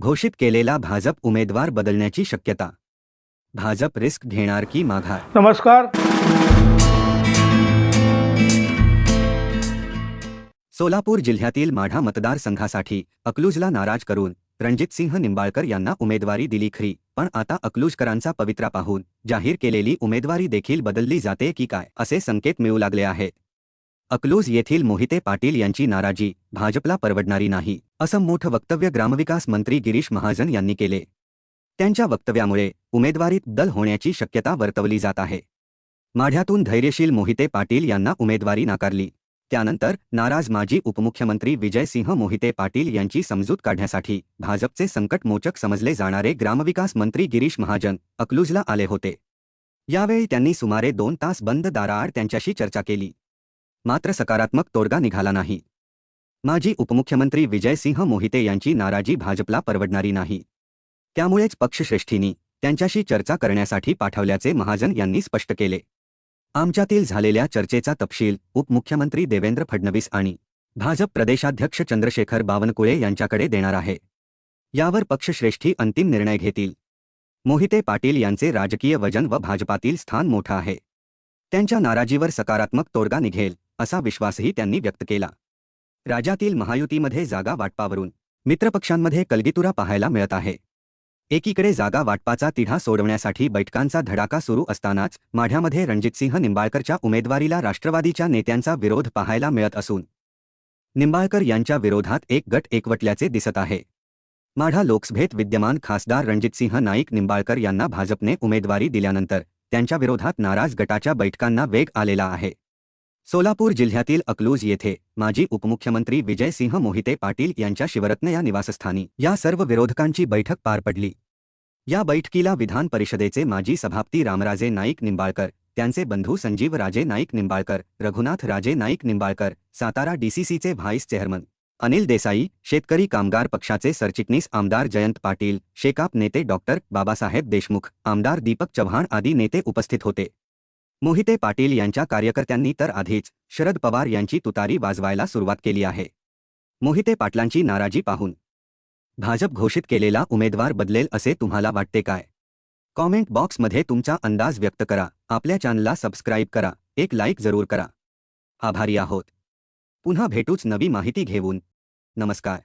घोषित केलेला भाजप उमेदवार बदलण्याची शक्यता. भाजप रिस्क घेणार की माघार? नमस्कार. सोलापूर जिल्ह्यातील माढा मतदारसंघासाठी अकलूजला नाराज करून रणजितसिंह निंबाळकर यांना उमेदवारी दिली खरी पण आता अकलूजकरांचा पवित्रा पाहून जाहीर केलेली उमेदवारी देखील बदलली जाते की काय असे संकेत मिळू लागले आहेत. अकलूज येथील मोहिते पाटील यांची नाराजी भाजपला परवडणारी नाही असं मोठं वक्तव्य ग्रामविकास मंत्री गिरीश महाजन यांनी केले. त्यांच्या वक्तव्यामुळे उमेदवारीत दल होण्याची शक्यता वर्तवली जात आहे. माढ्यातून धैर्यशील मोहिते पाटील यांना उमेदवारी नाकारली. त्यानंतर नाराज माजी उपमुख्यमंत्री विजयसिंह मोहिते पाटील यांची समजूत काढण्यासाठी भाजपचे संकटमोचक समजले जाणारे ग्रामविकास मंत्री गिरीश महाजन अकलूजला आले होते. यावेळी त्यांनी सुमारे दोन तास बंद दाराआड त्यांच्याशी चर्चा केली. मात्र सकारात्मक तोडगा निघाला नाही. माजी उपमुख्यमंत्री विजयसिंह मोहिते यांची नाराजी भाजपला परवडणारी नाही. पक्षश्रेष्ठींनी त्यांच्याशी चर्चा करण्यासाठी पाठवल्याचे महाजन स्पष्ट केले. आमच्यातील झालेल्या चर्चेचा तपशील उपमुख्यमंत्री देवेंद्र फडणवीस आणि भाजप प्रदेशाध्यक्ष चंद्रशेखर बावनकुळे यांच्याकडे देणार यावर पक्षश्रेष्ठी अंतिम निर्णय घेतील. मोहिते पाटील यांचे राजकीय वज़न व भाजपातील स्थान मोठं आहे. त्यांच्या नाराजीवर सकारात्मक तोडगा निघेल असा विश्वासही त्यांनी व्यक्त केला. राज्यातील महायुतीमध्ये जागा वाटपावरून मित्रपक्षांमध्ये कलगीतुरा पाहायला मिळत आहे. एकीकडे जागा वाटपाचा तिढा सोडवण्यासाठी बैठकांचा धडाका सुरू असतानाच माढ्यामध्ये रणजितसिंह निंबाळकरच्या उमेदवारीला राष्ट्रवादीच्या नेत्यांचा विरोध पाहायला मिळत असून निंबाळकर यांच्या विरोधात एक गट एकवटल्याचे दिसत आहे. माढा लोकसभेत विद्यमान खासदार रणजितसिंह नाईक निंबाळकर यांना भाजपने उमेदवारी दिल्यानंतर त्यांच्या विरोधात नाराज गटाच्या बैठकांना वेग आलेला आहे. सोलापूर जिल्ह्यातील अकलूज येथे माजी उपमुख्यमंत्री विजयसिंह मोहिते पाटील यांच्या शिवरत्न या निवासस्थानी या सर्व विरोधकांची बैठक पार पडली. या बैठकीला विधान परिषदेचे माजी सभापती रामराजे नाईक निंबाळकर त्यांचे बंधू संजीव राजे नाईक निंबाळकर रघुनाथ राजे नाईक निंबाळकर सातारा डीसीसीचे व्हाईस चेअरमन अनिल देसाई शेतकरी कामगार पक्षाचे सरचिटणीस आमदार जयंत पाटील शेकाप नेते डॉक्टर बाबासाहेब देशमुख आमदार दीपक चव्हाण आदी नेते उपस्थित होते. मोहिते पाटील यांच्या कार्यकर्त्यांनी तर आधीच शरद पवार यांची तुतारी वाजवायला सुरुवात केली आहे. मोहिते पाटलांची नाराजी पाहून. भाजप घोषित केलेला उमेदवार बदलेल असे तुम्हाला वाटते काय? कॉमेंट बॉक्समध्ये तुमचा अंदाज व्यक्त करा. आपल्या चॅनलला सबस्क्राईब करा. एक लाईक जरूर करा. आभारी आहोत. पुन्हा भेटूच नवी माहिती घेऊन. नमस्कार.